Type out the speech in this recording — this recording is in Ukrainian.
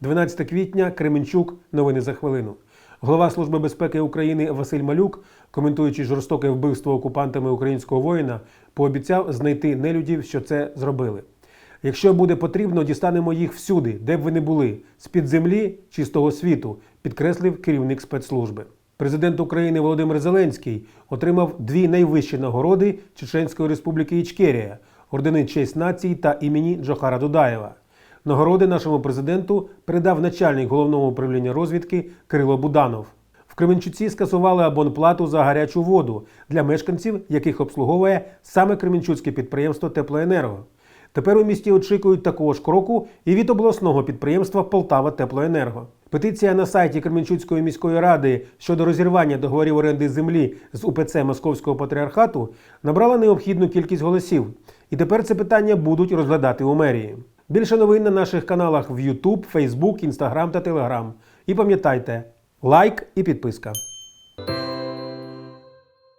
12 квітня, Кременчук. Новини за хвилину. Голова Служби безпеки України Василь Малюк, коментуючи жорстоке вбивство окупантами українського воїна, пообіцяв знайти нелюдів, що це зробили. Якщо буде потрібно, дістанемо їх всюди, де б ви не були, з-під землі чи з того світу, підкреслив керівник спецслужби. Президент України Володимир Зеленський отримав дві найвищі нагороди Чеченської Республіки Ічкерія ордени честь нації та імені Джохара Дудаєва. Нагороди нашому президенту передав начальник головного управління розвідки Кирило Буданов. В Кременчуці скасували абонплату за гарячу воду для мешканців, яких обслуговує саме Кременчуцьке підприємство Теплоенерго. Тепер у місті очікують такого ж кроку і від обласного підприємства Полтава Теплоенерго. Петиція на сайті Кременчуцької міської ради щодо розірвання договорів оренди землі з УПЦ Московського патріархату набрала необхідну кількість голосів. І тепер це питання будуть розглядати у мерії. Більше новин на наших каналах в YouTube, Facebook, Instagram та Telegram. І пам'ятайте, лайк і підписка.